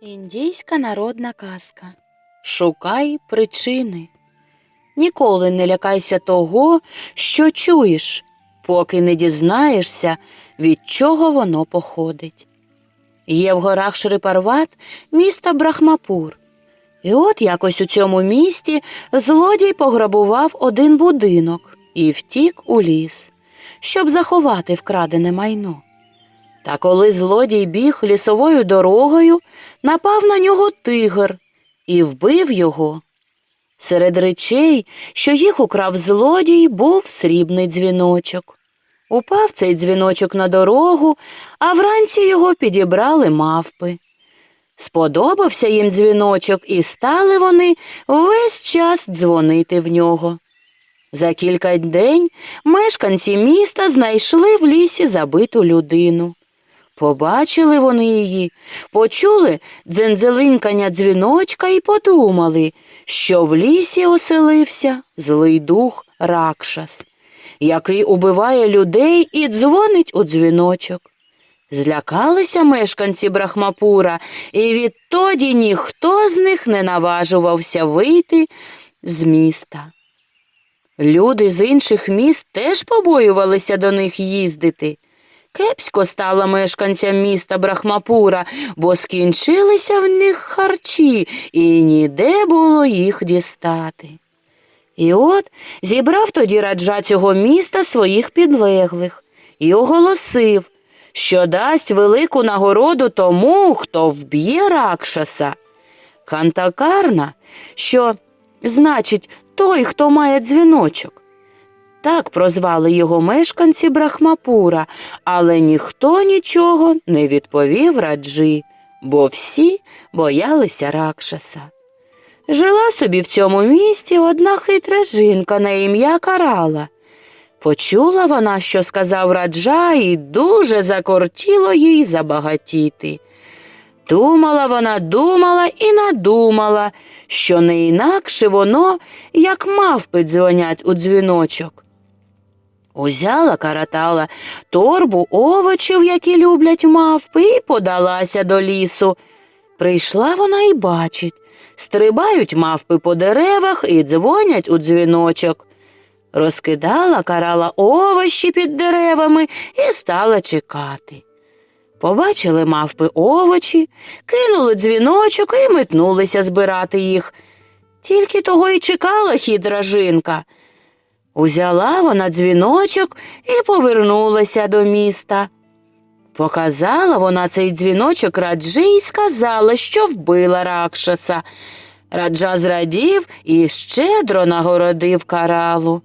Індійська народна казка. Шукай причини. Ніколи не лякайся того, що чуєш, поки не дізнаєшся, від чого воно походить. Є в горах Шрипарват міста Брахмапур. І от якось у цьому місті злодій пограбував один будинок і втік у ліс, щоб заховати вкрадене майно. Та коли злодій біг лісовою дорогою, напав на нього тигр і вбив його. Серед речей, що їх украв злодій, був срібний дзвіночок. Упав цей дзвіночок на дорогу, а вранці його підібрали мавпи. Сподобався їм дзвіночок, і стали вони весь час дзвонити в нього. За кілька день мешканці міста знайшли в лісі забиту людину. Побачили вони її, почули дзензелинькання дзвіночка і подумали, що в лісі оселився злий дух Ракшас, який убиває людей і дзвонить у дзвіночок. Злякалися мешканці Брахмапура, і відтоді ніхто з них не наважувався вийти з міста. Люди з інших міст теж побоювалися до них їздити. Кепсько стало мешканцям міста Брахмапура, бо скінчилися в них харчі, і ніде було їх дістати. І от зібрав тоді раджа цього міста своїх підлеглих і оголосив, що дасть велику нагороду тому, хто вб'є Ракшаса. Кантакарна, що значить той, хто має дзвіночок. Так прозвали його мешканці Брахмапура, але ніхто нічого не відповів раджі, бо всі боялися Ракшаса. Жила собі в цьому місті одна хитра жінка на ім'я Карала. Почула вона, що сказав раджа, і дуже закортіло їй забагатіти. Думала вона, думала і надумала, що не інакше воно, як мавпи дзвонять у дзвіночок. Узяла каратала торбу овочів, які люблять мавпи, і подалася до лісу. Прийшла вона і бачить, стрибають мавпи по деревах і дзвонять у дзвіночок. Розкидала карала овочі під деревами і стала чекати. Побачили мавпи овочі, кинули дзвіночок і метнулися збирати їх. Тільки того й чекала хитра жінка. Узяла вона дзвіночок і повернулася до міста. Показала вона цей дзвіночок раджі і сказала, що вбила Ракшаса. Раджа зрадів і щедро нагородив каралу.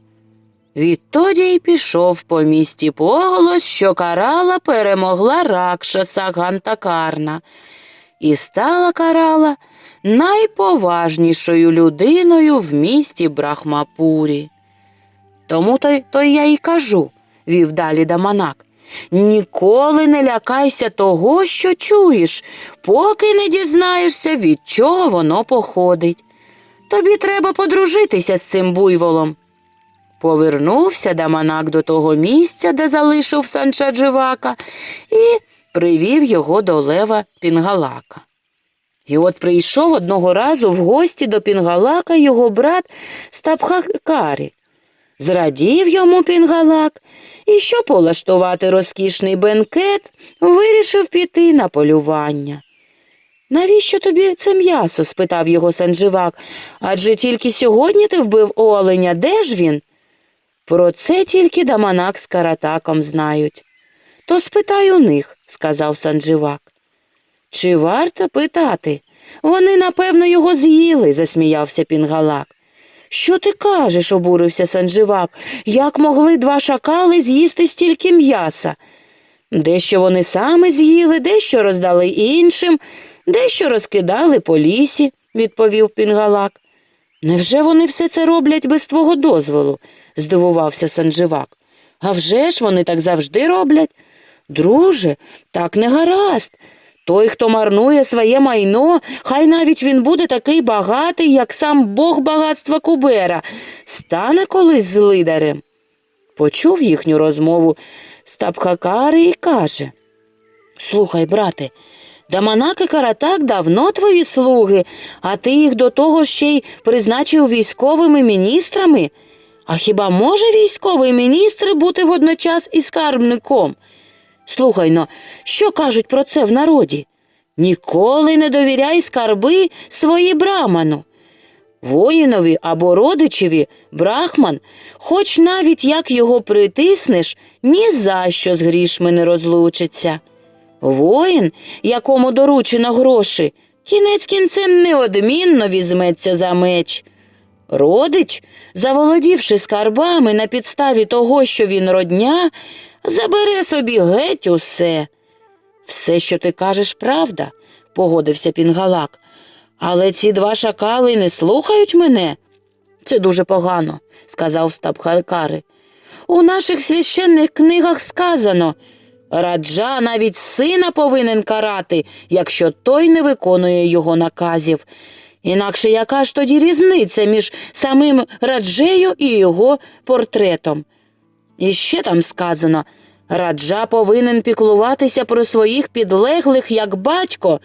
Відтоді й пішов по місті поголос, що карала перемогла Ракшаса Гантакарна, і стала карала найповажнішою людиною в місті Брахмапурі. Тому то, то я й кажу, вів далі Даманак. Ніколи не лякайся того, що чуєш, поки не дізнаєшся, від чого воно походить. Тобі треба подружитися з цим буйволом. Повернувся Даманак до того місця, де залишив Санчадживака, і привів його до лева Пінгалака. І от прийшов одного разу в гості до Пінгалака його брат Стапхакарі. Зрадів йому Пінгалак, і щоб полаштувати розкішний бенкет, вирішив піти на полювання. Навіщо тобі це м'ясо? спитав його Сандживак. Адже тільки сьогодні ти вбив оленя, де ж він? Про це тільки Даманак з Каратаком знають. То спитай у них, сказав Сандживак. Чи варто питати? Вони, напевно, його з'їли, засміявся Пінгалак. Що ти кажеш, обурився Сандживак, як могли два шакали з'їсти стільки м'яса? Дещо вони саме з'їли, дещо роздали іншим, дещо розкидали по лісі, відповів Пінгалак. Невже вони все це роблять без твого дозволу? здивувався Сандживак. А вже ж вони так завжди роблять. Друже, так не гаразд. Той, хто марнує своє майно, хай навіть він буде такий багатий, як сам Бог багатства Кубера, стане колись злидарем. Почув їхню розмову Стапхакари і каже Слухай, брате, Даманак і Каратак давно твої слуги, а ти їх до того ще й призначив військовими міністрами. А хіба може військовий міністр бути водночас і скарбником? Слухай но, що кажуть про це в народі? Ніколи не довіряй скарби свої браману. Воїнові або родичеві брахман, хоч навіть як його притиснеш, ні за що з грішми не розлучиться. Воїн, якому доручено гроші, кінець кінцем неодмінно візьметься за меч. Родич, заволодівши скарбами на підставі того, що він родня, забере собі геть усе. Все, що ти кажеш, правда, погодився Пінгалак. Але ці два шакали не слухають мене. Це дуже погано, сказав Стабхалькари. У наших священних книгах сказано раджа навіть сина повинен карати, якщо той не виконує його наказів. Інакше яка ж тоді різниця між самим раджею і його портретом? І ще там сказано раджа повинен піклуватися про своїх підлеглих як батько,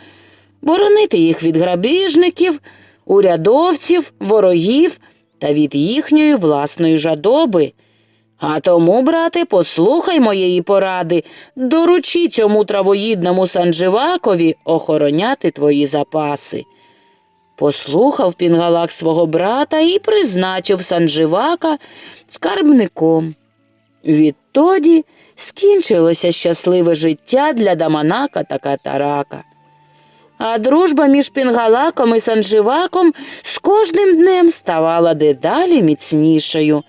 боронити їх від грабіжників, урядовців, ворогів та від їхньої власної жадоби. А тому, брате, послухай моєї поради, доручи цьому травоїдному Санживакові охороняти твої запаси. Послухав Пінгалак свого брата і призначив Санживака скарбником. Відтоді скінчилося щасливе життя для Даманака та Катарака. А дружба між Пінгалаком і Санживаком з кожним днем ставала дедалі міцнішою.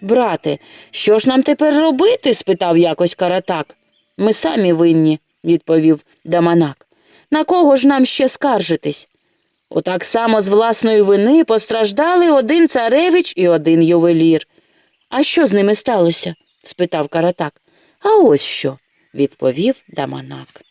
Брате, що ж нам тепер робити? спитав якось Каратак. Ми самі винні, відповів Даманак. На кого ж нам ще скаржитись? Отак само з власної вини постраждали один царевич і один ювелір. А що з ними сталося? спитав Каратак. А ось що, відповів Даманак.